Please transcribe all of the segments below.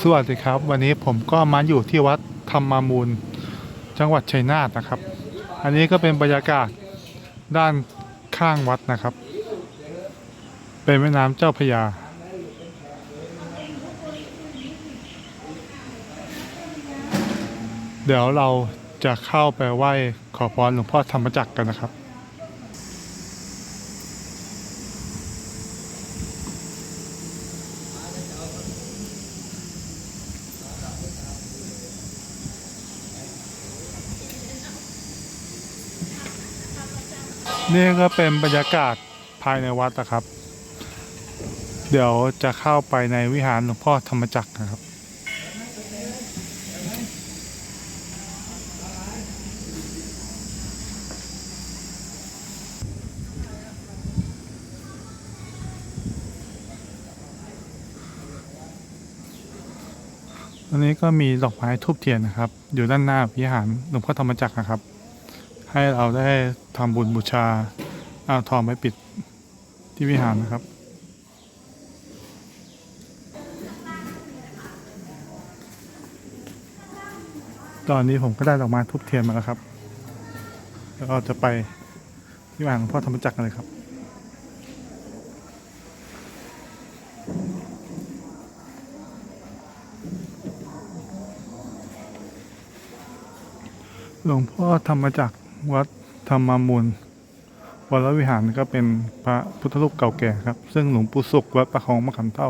สวัสดีครับ วันนี้ผมก็มาอยู่ที่วัดธรรมามูล จังหวัดชัยนาทนะครับ อันนี้ก็เป็นบรรยากาศด้านข้างวัดนะครับ เป็นแม่น้ำเจ้าพยา เดี๋ยวเราจะเข้าไปไหว้ขอพรหลวงพ่อธรรมจักรกันนะครับ นี่ก็เป็นบรรยากาศภายในวัดนะครับ เดี๋ยวจะเข้าไปในวิหารหลวงพ่อธรรมจักรนะครับ อันนี้ก็มีดอกไม้ทูบเทียนนะครับ อยู่ด้านหน้าวิหารหลวงพ่อธรรมจักรนะครับ ให้เราได้ทำบุญบูชาเอาทองไปปิดที่วิหารนะครับตอนนี้ผมก็ได้ดอกม้ทุบเทียนมาแล้วครับ แล้วก็จะไปที่วิหารหลวงพ่อธรรมจักรกันเลยครับ หลวงพ่อธรรมจักร วัดธรรมมูลวรวิหารก็เป็นพระพุทธรูปเก่าแก่ครับ ซึ่งหลวงปู่สุขวัดประคองมะขามเต้า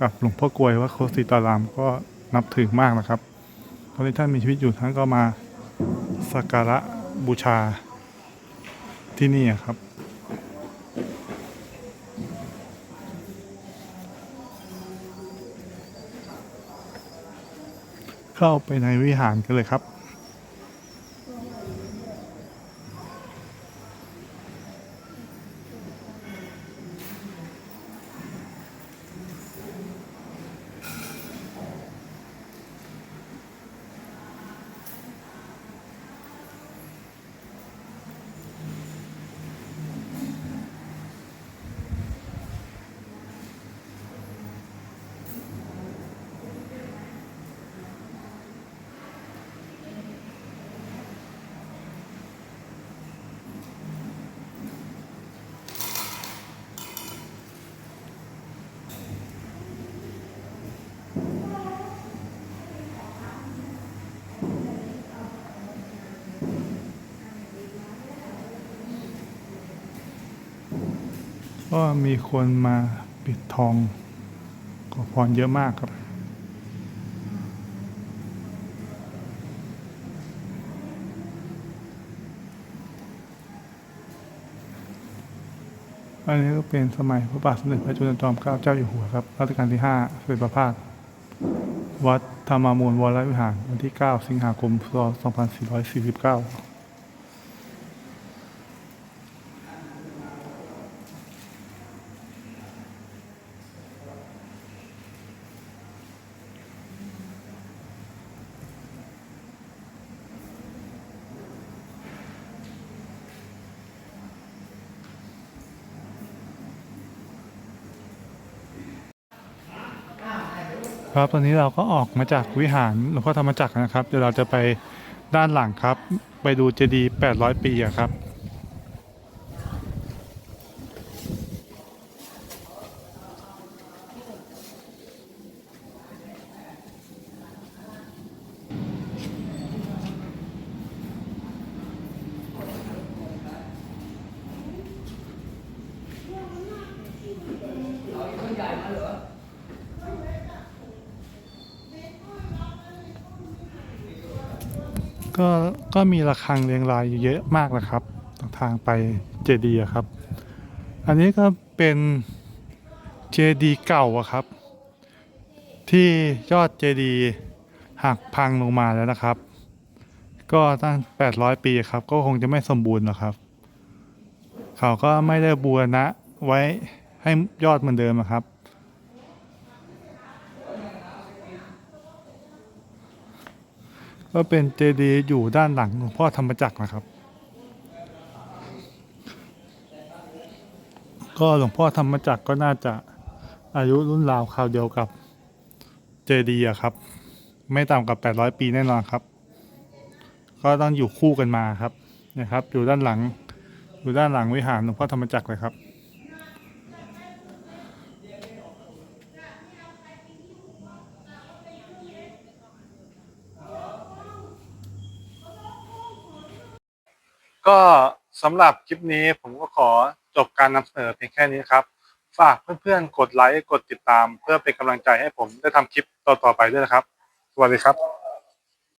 กับหลวงพ่อกลวยวัดโคสิตารามก็นับถือมากนะครับ ตอนนี้ท่านมีชีวิตอยู่ท่านก็มาสักการะบูชาที่นี่ครับ เข้าไปในวิหารกันเลยครับ ก็มีคนมาปิดทองขอพรเยอะมากครับ อันนี้ก็เป็นสมัยพระบาทสมเด็จพระจุลจอมเกล้าเจ้าอยู่หัวครับรัชกาลที่5เสด็จประพาสวัดธรรมมูลวรวิหาร วันที่ 9 สิงหาคมพศ2449 ครับ ตอนนี้เราก็ออกมาจากวิหารหลวงพ่อธรรมจักรนะครับ เดี๋ยวเราจะไปด้านหลังครับ ไปดูเจดีย์800 ปีอะครับ ก็ก็มีระฆังเรียงรายอยู่เยอะมากนะครับทางไปเจดีย์ครับ อันนี้ก็เป็นเจดีย์เก่าอะครับ ที่ยอดเจดีย์หักพังลงมาแล้วนะครับ ก็ตั้ง 800 ปีครับ ก็คงจะไม่สมบูรณ์หรอกครับ เขาก็ไม่ได้บูรณะไว้ให้ยอดเหมือนเดิมครับ ก็เป็นเจดีย์อยู่ด้านหลังหลวงพ่อธรรมจักรนะครับ ก็หลวงพ่อธรรมจักรก็น่าจะอายุรุ่นราวคราวเดียวกับเจดีย์ครับ ไม่ต่ำกว่า800 ปีแน่นอนครับ ก็ต้องอยู่คู่กันมาครับนะครับ อยู่ด้านหลังอยู่ด้านหลังวิหารหลวงพ่อธรรมจักรเลยครับ ก็สำหรับคลิปนี้ผมก็ขอจบการนำเสนอเพียงแค่นี้ครับ ฝากเพื่อนๆ กดไลค์ กดติดตาม เพื่อเป็นกำลังใจให้ผมได้ทำคลิปต่อๆไปด้วยนะครับ สวัสดีครับ